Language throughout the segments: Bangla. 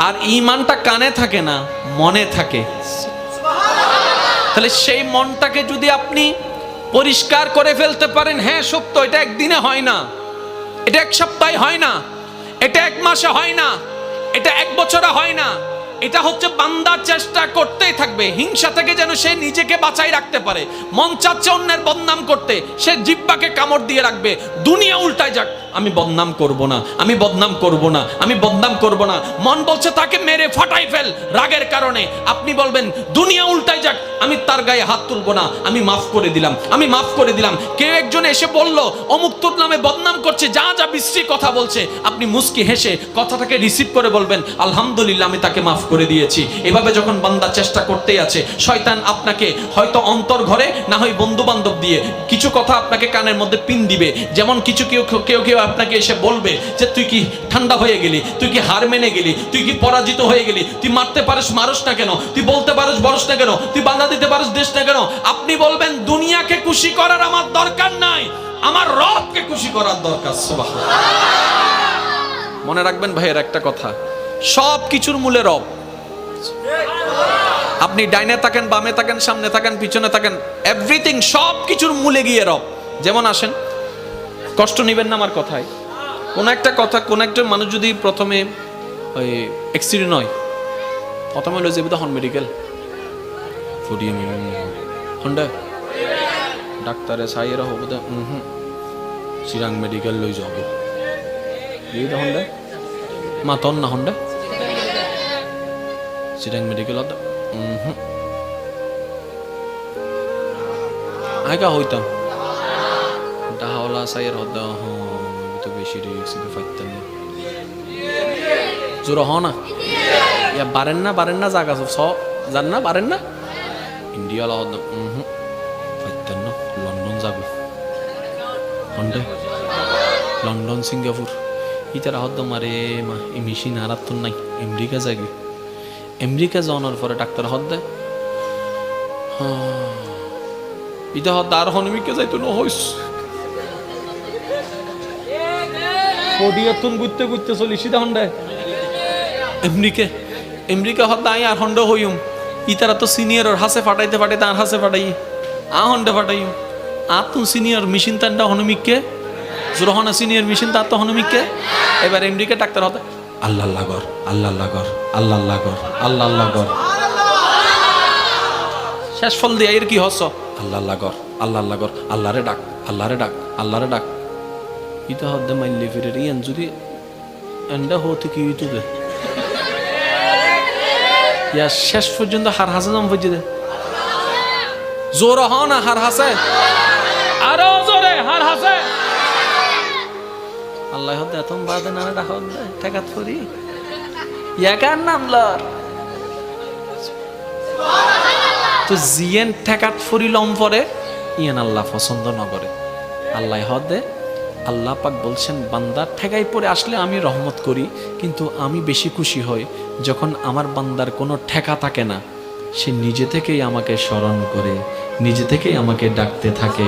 আর ইমানটা কানে থাকে না, মনে থাকে। তাহলে সেই মনটাকে যদি আপনি পরিষ্কার করে ফেলতে পারেন হ্যাঁ সত্য, এটা একদিনে হয় না। এটা এক সপ্তাহে হয় না। এটা এক মাসে হয় না। এটা এক বছরে হয় না। এটা হচ্ছে বান্দার চেষ্টা করতেই থাকবে। হিংসা থেকে যেন সে নিজেকে বাঁচাই রাখতে পারে। মন চাচ্ছে অন্যের বদনাম করতে। সে জিব্বাকে কামড় দিয়ে রাখবে। দুনিয়া উল্টায় যাক। আমি বদনাম করব না, আমি বদনাম করব না, আমি বদনাম করব না। মন বলছে তাকে মেরে ফাটাই ফেল, রাগের কারণে। আপনি বলবেন, দুনিয়া উল্টায় যাক, আমি তার গায়ে হাত তুলবো না, আমি মাফ করে দিলাম, আমি মাফ করে দিলাম। কেউ একজন এসে বলল, অমুক তোর নামে বদনাম করছে, যা যা বিশ্রী কথা বলছে। আপনি মুস্কি হেসে কথাটাকে রিসিভ করে বলবেন, আলহামদুলিল্লাহ, আমি তাকে মাফ করে দিয়েছি। এভাবে যখন বান্দা চেষ্টা করতেই আছে, শয়তান আপনাকে হয়তো অন্তর ঘরে, না হয় বন্ধু বান্ধব দিয়ে কিছু কথা আপনাকে কানের মধ্যে পিন দিবে। যেমন কিছু কেউ কেউ কেউ আপনাকে এসে বলবে যে তুই কি ঠান্ডা হয়ে গেলি, তুই কি হার মেনে গেলি, তুই কি পরাজিত হয়ে গেলি, তুই মারতে পারিস, মারস না কেন, তুই বলতে পারিস বরস না কেন, তুই বাধা দিতে পারিস দেশ না কেন, আপনি বলবেন, দুনিয়াকে খুশি করার আমার দরকার নাই, আমার রবকে খুশি করার দরকার মনে রাখবেন ভাইয়ের একটা কথা, সব কিছুর মূলে রব। আপনি ডাইনে থাকেন, বামে থাকেন, সামনে থাকেন, পিছনে থাকেন এভরিথিং সব কিছুর মূলে গিয়ে রব। যেমন আসেন কষ্ট নেবেন না আমার কথায়। কোন একটা কথা কোন একটা মানুষ যদি প্রথমে ওই অ্যাক্সিডেন্ট হয় প্রথমে হলো যে হন মেডিকেল হন্ডা ডাক্তারে সাইয়েরা হব দা হুম চিরাং মেডিকেল লই যাব। এই দা হন্ডা মা তন না হন্ডা চিরাং মেডিকেল হুম আইকা হইতাম। সাইয়ের হদ্দা হ্যাঁ তো বেশি ফাইতাম জোর হ না ইয়া বারেন না বারেন না জাগা জান না বারেন না ইন্ডিয়া হদ্দা ফাইতাম না লন্ডন যাবি হন্ডে লন্ডন সিঙ্গাপুর ইতারা হদ্দ মারে মা এই মেশিন তো নাই আমেরিকা যাবি আমেরিকা যাওয়ার পরে ডাক্তার হদ দেয় ইটা হদ আর হনমিকে যাইতো না হইস পডিয়াতুন গুইতে গুইতে চলি সিধা হন্ডে আমেরিকা আমেরিকা হদ আই আর হন্ড হইম। ইতারা তো সিনিয়র হাসে ফাটাইতে ফাটাইতে আর হাসে ফাটাই আ হন্ডে ফাটাই আর তুন সিনিয়র মেশিন তান্ডা হনমিককে জোরহনা সিনিয়র মেশিন তার তো হনমিককে এবার আমেরিকা ডাক্তার হতে। আল্লাহ আল্লাহ কর আল্লাহ আল্লাহ কর আল্লাহ আল্লাহ কর আল্লাহ আল্লাহ কর। শেষ ফল দিয়ে এর কি হস? আল্লাহ আল্লাহ কর আল্লাহ আল্লাহ কর আল্লাহরে ডাক আল্লাহরে ডাক আল্লাহরে ডাক। ইটা হদ্দে মাইলে ফিরে ইয়ান যদি এন্ডা হতে কি ইউটিউবে ইয়া শেষ পর্যন্ত হার হাসে নাম বুঝে দে জোর হ না হার হাসে আরও জোরে হার হাসে আল্লাহ হদ্দে এত বাদে না ডাক হদ্দে ঠেকাত করি নাম লর তো জিয়েন ঠেকাত ফুরি লম পরে ইয়ান আল্লাহ পছন্দ নকরে আল্লাহ হদে আল্লাহ পাক বলছেন বান্দার ঠেকাই পরে আসলে আমি রহমত করি, কিন্তু আমি বেশি খুশি হই যখন আমার বান্দার কোনো ঠেকা থাকে না। সে নিজে থেকেই আমাকে স্মরণ করে, নিজে থেকেই আমাকে ডাকতে থাকে।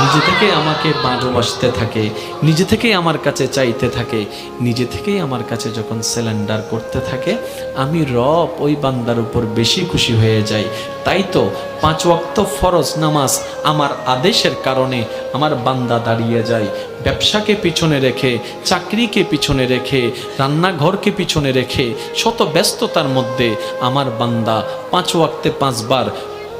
নিজে থেকে আমাকে ভালোবাসতে থাকে, নিজে থেকেই আমার কাছে চাইতে থাকে, নিজে থেকেই আমার কাছে যখন সিলিন্ডার করতে থাকে, আমি রব ওই বান্দার উপর বেশি খুশি হয়ে যাই। তাই তো পাঁচ ওয়াক্ত ফরজ নামাজ আমার আদেশের কারণে আমার বান্দা দাঁড়িয়ে যায়। ব্যবসাকে পিছনে রেখে, চাকরিকে পিছনে রেখে, রান্নাঘরকে পিছনে রেখে, শত ব্যস্ততার মধ্যে আমার বান্দা পাঁচ ওয়াক্তে পাঁচবার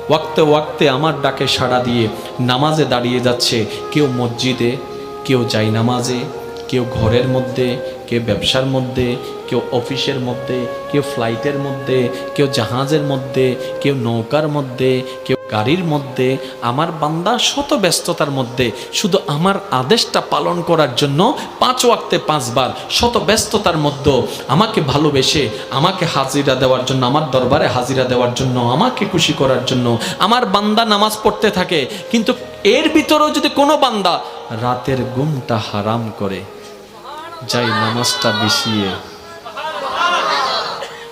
ওয়াক্তে ওয়াক্তে আমার ডাকে সাড়া দিয়ে নামাজে দাঁড়িয়ে যাচ্ছে। কেউ মসজিদে কেউ যাই নামাজে। কেউ ঘরের মধ্যে, কেউ ব্যবসার মধ্যে, কেউ অফিসের মধ্যে, কেউ ফ্লাইটের মধ্যে, কেউ জাহাজের মধ্যে, কেউ নৌকার মধ্যে, কেউ গাড়ির মধ্যে, আমার বান্দা শত ব্যস্ততার মধ্যে, শুধু আমার আদেশটা পালন করার জন্য পাঁচ ওয়াক্তে পাঁচবার শত ব্যস্ততার মধ্যে আমাকে ভালোবেসে, আমাকে হাজিরা দেওয়ার জন্য, আমার দরবারে হাজিরা দেওয়ার জন্য, আমাকে খুশি করার জন্য, আমার বান্দা নামাজ পড়তে থাকে, কিন্তু এর ভিতরেও যদি কোনো বান্দা রাতের ঘুমটা হারাম করে যাই নামাজটা বিছিয়ে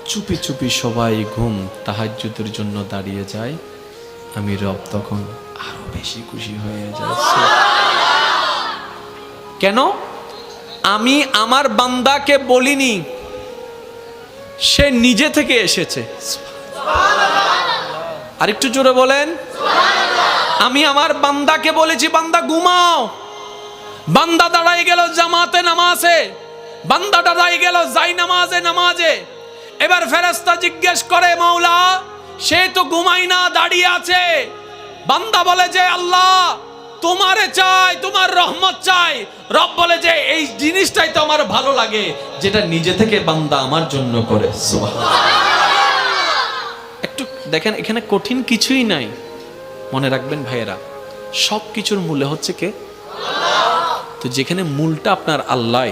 চুপি চুপি সবাই ঘুম তাহাজ্জুদের জন্য দাঁড়িয়ে যায়। আমি রব তখন আরও বেশি খুশি হয়ে যাচ্ছে। কেন? আমি আমার বান্দাকে বলিনি, সে নিজে থেকে এসেছে। আরেকটু জোরে বলেন। আমি আমার বান্দাকে বলেছি, বান্দা ঘুমাও। বান্দা দাঁড়াই গেল জামাতে নামাজে, বান্দা দাঁড়াই গেল যাই নামাজে। নামাজে এবার ফেরেস্তা জিজ্ঞেস করে, মাওলা, সে তো ঘুমাই না, দাঁড়িয়ে আছে। বান্দা বলে যে, আল্লাহ, তোমারে চাই, তোমার রহমত চাই। রব বলে যে, এই জিনিসটাই তো আমার ভালো লাগে, যেটা নিজে থেকে বান্দা আমার জন্য করে। একটু দেখেন, এখানে কঠিন কিছুই নাই। মনে রাখবেন ভাইয়েরা সব কিছুর মূলে হচ্ছে কে? তো যেখানে মূলটা আপনার আল্লাহ,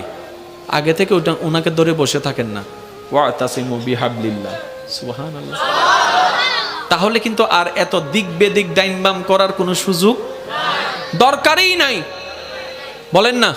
আগে থেকে ওটা ওনাকে ধরে বসে থাকেন না। ওয়া সুবহানাল্লাহ। তাহলে কিন্তু আর এত দিক বেদিক ডাইনবাম করার কোনো সুযোগ দরকারই নাই। বলেন না।